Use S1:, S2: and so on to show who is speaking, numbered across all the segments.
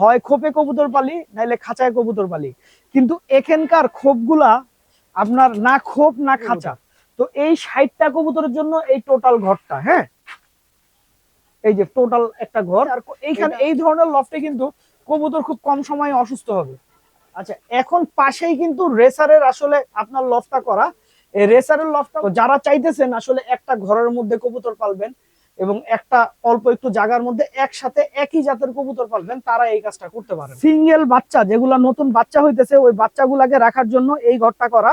S1: হয় খোপে কবুতর পালি নাইলে খাঁচায় কবুতর পালি। কিন্তু এখানকার খোপগুলা আপনার না খোপ না খাঁচা। তো এই ষাটটা কবুতরের জন্য এই টোটাল ঘরটা হ্যাঁ? এই যে টোটাল একটা ঘর। আর এইখানে এই ধরনের লফটে কিন্তু কবুতর খুব কম সময়ে অসুস্থ হবে। আচ্ছা এখন পাশেই কিন্তু রেসারের আসলে আপনার লফটা করা। এই রেসারের লফটা যারা চাইতেছেন আসলে একটা ঘরের মধ্যে কবুতর পালবেন এবং একটা অল্প একটু জায়গার মধ্যে একসাথে একই জাতের কবুতর পালবেন, তারা এই কাজটা করতে পারেন। সিঙ্গেল বাচ্চা, যেগুলা নতুন বাচ্চা হইতেছে, ওই বাচ্চাগুলাকে রাখার জন্য এই ঘরটা করা।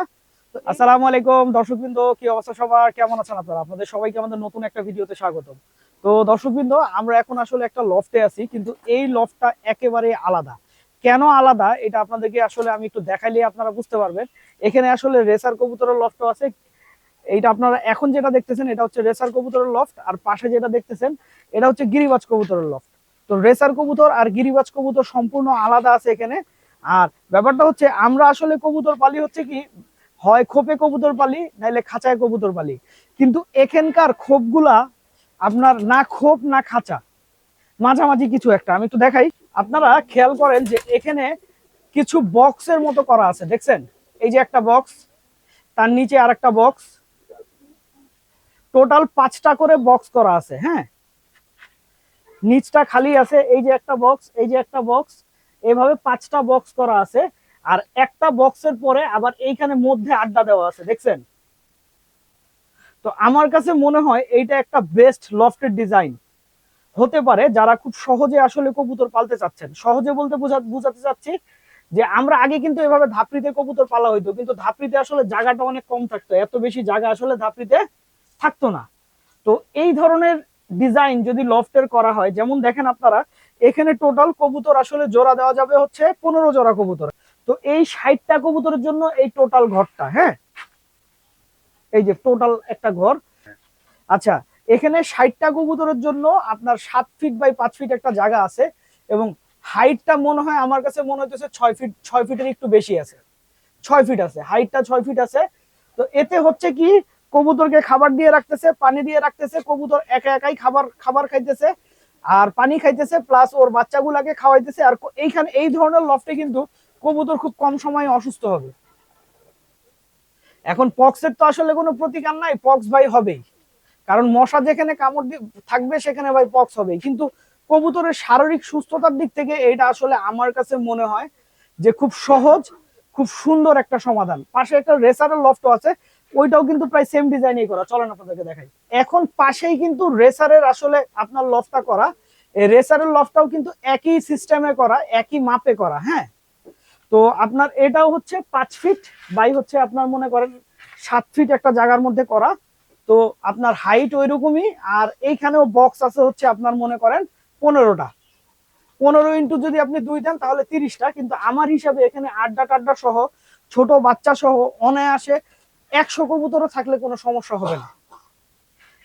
S1: আসসালামু আলাইকুম দর্শকবৃন্দ, কি অবস্থা সবার? কেমন আছেন আপনারা? আপনাদের সবাইকে আমাদের নতুন একটা ভিডিওতে স্বাগত তো দর্শকবৃন্দ, আমরা এখন আসলে একটা লফটে আছি, কিন্তু এই লফটটা একেবারে আলাদা। কেন আলাদা? এটা আপনাদেরকে আসলে আমি একটু দেখাইলে আপনারা বুঝতে পারবেন। এখানে আসলে রেসার কবুতরের লফট আছে এইটা আপনারা এখন যেটা দেখতেছেন, এটা হচ্ছে রেসার কবুতরের লফট আর পাশে যেটা দেখতেছেন, এটা হচ্ছে গিরিবাজ কবুতরের লফট তো রেসার কবুতর আর গিরিবাজ কবুতর সম্পূর্ণ আলাদা আছে এখানে। আর ব্যাপারটা হচ্ছে, আমরা আসলে কবুতর পালি হচ্ছে কি, হয় খোপে কবুতর পালি নাইলে খাঁচায় কবুতর পালি কিন্তু এখানকার খোপগুলা আপনার না খোপ, না খাঁচা। মাঝামাঝি কিছু একটা, আমি একটু দেখাই। আপনারা খেয়াল করেন যে এখানে কিছু বক্সের মতো করা আছে, দেখছেন? এই যে একটা বক্স তার নিচে আর একটা বক্স টোটাল পাঁচটা করে বক্স করা আছে হ্যাঁ? নিচটা খালি আছে, এই যে একটা বক্স এই যে একটা বক্স এভাবে পাঁচটা বক্স করা আছে, আর একটা বক্সের পরে আবার এইখানে মধ্যে আড্ডা দেওয়া আছে, দেখছেন? তো আমার কাছে মনে হয় এইটা একটা বেস্ট লফটেড ডিজাইন হতে পারে যারা খুব সহজে আসলে কবুতর পালতে চাচ্ছেন। সহজে বলতে বোঝা বোঝাতে চাচ্ছি যে আমরা আগে কিন্তু এভাবে ধাপড়িতে কবুতর পালা হইতো, কিন্তু ধাপড়িতে আসলে জায়গাটা অনেক কম থাকতো। এত বেশি জায়গা আসলে ধাপড়িতে থাকতো না। তো এই ধরনের ডিজাইন যদি লফটের করা হয়, যেমন দেখেন আপনারা, এখানে টোটাল কবুতর আসলে জোড়া দেওয়া যাবে হচ্ছে পনেরো জোড়া কবুতর। তো এই ষাটটা কবুতরের জন্য এই টোটাল ঘরটা হ্যাঁ? এই যে টোটাল একটা ঘর। আচ্ছা এখানে ষাটটা কবুতরের জন্য আপনার সাত ফিট বাই পাঁচ ফিট একটা জায়গা আছে এবং হাইটটা মনে হয় আমার কাছে মনে হইতেছে ছয় ফিট ছয় ফিটের একটু বেশি আছে। ছয় ফিট আছে হাইটটা ছয় ফিট আছে। তো এতে হচ্ছে কি কবুতরকে খাবার দিয়ে রাখতেছে, পানি দিয়ে রাখতেছে, কবুতর একা একাই খাবার খাবার খাইতেছে আর পানি খাইতেছে প্লাস ওর বাচ্চাগুলাকে খাওয়াইতেছে আর এইখানে এই ধরনের লফটে কিন্তু কবুতর খুব কম সময়ে অসুস্থ হবে। এখন পক্সের তো আসলে কোনো প্রতিকার নাই, পক্স ভাই হবেই। কারণ মশা যেখানে কামড় থাকবে সেখানে ভাই পক্স হবে কিন্তু কবুতরের শারীরিক সুস্থতার দিক থেকে এটা আসলে আমার কাছে মনে হয় যে খুব সহজ, খুব সুন্দর একটা সমাধান। পাশে একটা রেসারের লফট আছে ওইটাও কিন্তু প্রায় সেম ডিজাইনই করা। চলেন আপনাদেরকে দেখাই। এখন পাশেই কিন্তু রেসারের আসলে আপনার লফটা করা। রেসারের লফটাও কিন্তু একই সিস্টেমে করা, একই মাপে করা হ্যাঁ? তো আপনার এটাও হচ্ছে পাঁচ ফিট বাই হচ্ছে আপনার মনে করেন সাত ফিট একটা জায়গার মধ্যে করা। তো আপনার হাইট ওই রকমই আর এইখানেও বক্স আছে হচ্ছে আপনার মনে করেন পনেরোটা। পনেরো ইন্টু যদি আপনি দুই দেন তাহলে তিরিশটা, কিন্তু আমার হিসাবে এখানে আড্ডা টাড্ডা সহ, ছোট বাচ্চা সহ অনায়াসে একশো কবুতরও থাকলে কোনো সমস্যা হবে না।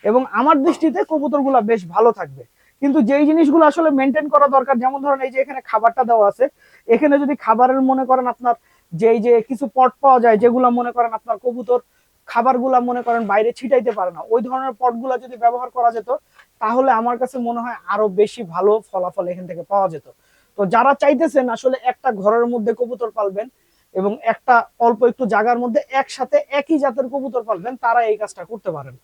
S1: এবং আমার দৃষ্টিতে কবুতরগুলা বেশ ভালো থাকবে। কিন্তু যেই জিনিসগুলো আসলে মেনটেন করা দরকার, যেমন ধরেন এই যে এখানে খাবারটা দেওয়া আছে, এখানে যদি খাবারের মনে করেন আপনার যেই যে কিছু পট পাওয়া যায়, যেগুলো মনে করেন আপনার কবুতর খাবারগুলা মনে করেন বাইরে ছিটাইতে পারে না, ওই ধরনের পটগুলা যদি ব্যবহার করা যেত, তাহলে আমার কাছে মনে হয় আরও বেশি ভালো ফলাফল এখান থেকে পাওয়া যেত। তো যারা চাইতেছেন আসলে একটা ঘরের মধ্যে কবুতর পালবেন এবং একটা অল্প একটু জায়গার মধ্যে একসাথে একই জাতের কবুতর পালবেন তারা এই কাজটা করতে পারেন।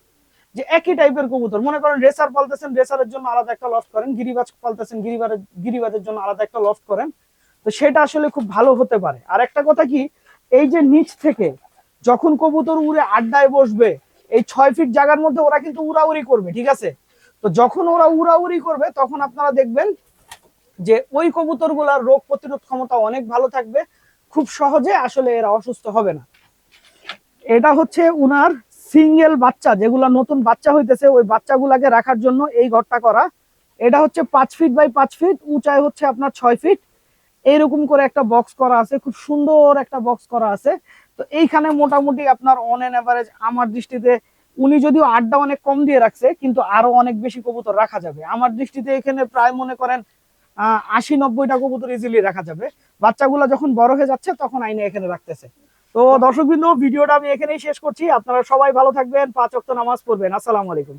S1: যে একই টাইপের কবুতর, মনে করেন রেসার পালতেছেন, রেসারের জন্য আলাদা একটা লফট করেন, গিরিবাজ পালতেছেন, গিরিবারের, গিরিবাজের জন্য আলাদা একটা লফট করেন। তো সেটা আসলে খুব ভালো হতে পারে। আর একটা কথা কি, এই যে নিচ থেকে যখন কবুতর উড়ে আড্ডায় বসবে, এই ছয় ফিট জায়গার মধ্যে ওরা কিন্তু উড়াউড়ি করবে, ঠিক আছে? তো যখন ওরা উড়াউড়ি করবে, তখন আপনারা দেখবেন যে ওই কবুতরগুলার রোগ প্রতিরোধ ক্ষমতা অনেক ভালো থাকবে খুব সহজে আসলে এরা অসুস্থ হবে না। এটা হচ্ছে উনার সিঙ্গেল বাচ্চা, যেগুলা নতুন বাচ্চা হইতেছে, ওই বাচ্চাগুলাকে রাখার জন্য এই ঘরটা করা। এটা হচ্ছে পাঁচ ফিট বাই পাঁচ ফিট উঁচাই হচ্ছে আপনার ছয় ফিট এইরকম করে একটা বক্স করা আছে, খুব সুন্দর একটা বক্স করা আছে। তো এইখানে মোটামুটি আপনার অন এন অ্যাভারেজ আমার দৃষ্টিতে উনি যদিও আড্ডা অনেক কম দিয়ে রাখছে, কিন্তু আরও অনেক বেশি কবুতর রাখা যাবে। আমার দৃষ্টিতে এখানে প্রায় মনে করেন আশি নব্বইটা কবুতর ইজিলি রাখা যাবে। বাচ্চাগুলো যখন বড় হয়ে যাচ্ছে, তখন আইনে এখানে রাখতেছে। তো দর্শকবৃন্দ, ভিডিওটা আমি এখানেই শেষ করছি। আপনারা সবাই ভালো থাকবেন, পাঁচ অক্ত নামাজ পড়বেন। আসসালামু আলাইকুম।